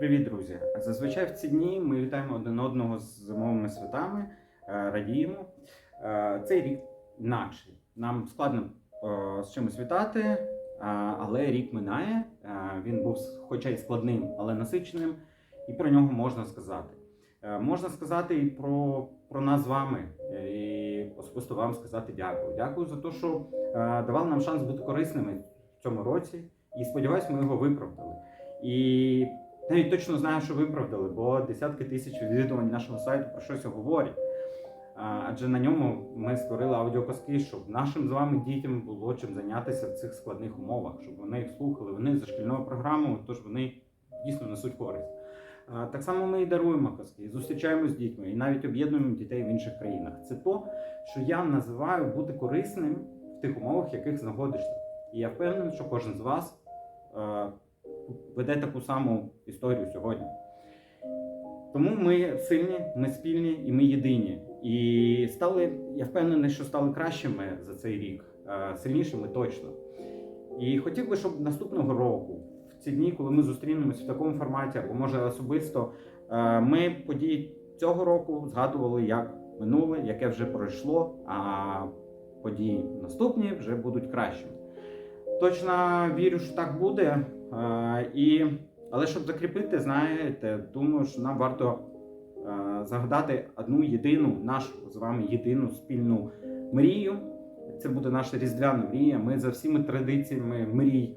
Привіт, друзі! Зазвичай в ці дні ми вітаємо один одного з зимовими святами, е, радіємо. Е, Цей рік інакший. Нам складно е, з чимось вітати, але рік минає. Він був хоча й складним, але насиченим, і про нього можна сказати. Можна сказати і про, про нас з вами, і особисто вам сказати дякую. Дякую за те, що давали нам шанс бути корисними в цьому році. І сподіваюсь, ми його виправдали. І навіть точно знаю, що виправдали, бо десятки тисяч відвідувань нашого сайту про щось говорять. Адже на ньому ми створили аудіоказки, щоб нашим з вами дітям було чим зайнятися в цих складних умовах, щоб вони їх слухали. Вони за шкільною програмою, тож вони дійсно несуть користь. Так само ми і даруємо казки, і зустрічаємося з дітьми, і навіть об'єднуємо дітей в інших країнах. Це то, що я називаю бути корисним в тих умовах, в яких знаходишся. І я впевнений, що кожен з вас е, веде таку саму історію сьогодні. Тому ми сильні, ми спільні і ми єдині. І стали, я впевнений, що стали кращими за цей рік, е, сильнішими точно. І хотів би, щоб наступного року, в ці дні, коли ми зустрінемось в такому форматі, або може особисто, е, ми події цього року згадували як минуле, яке вже пройшло, а події наступні вже будуть кращими. Точно вірю, що так буде. І... Але щоб закріпити, знаєте, думаю, що нам варто загадати одну єдину, нашу з вами єдину спільну мрію. Це буде наша різдвяна мрія. Ми за всіми традиціями мрій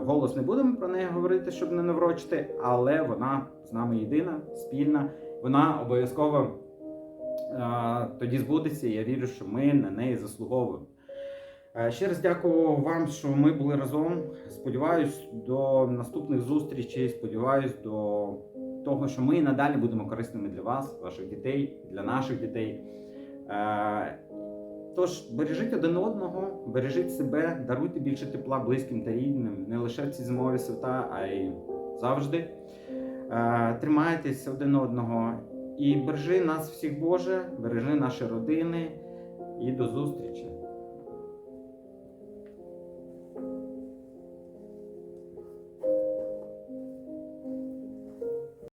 вголос не будемо про неї говорити, щоб не наврочити, але вона з нами єдина, спільна. Вона обов'язково тоді збудеться. Я вірю, що ми на неї заслуговуємо. Е, Ще раз дякую вам, що ми були разом. Сподіваюсь, до наступних зустрічей. Сподіваюсь, до того, що ми надалі будемо корисними для вас, ваших дітей, для наших дітей. Е, Тож бережіть один одного, бережіть себе, даруйте більше тепла близьким та рідним, не лише ці зимові свята, а й завжди. Е, Тримайтесь один одного і бережи нас всіх, Боже, бережи наші родини і до зустрічі.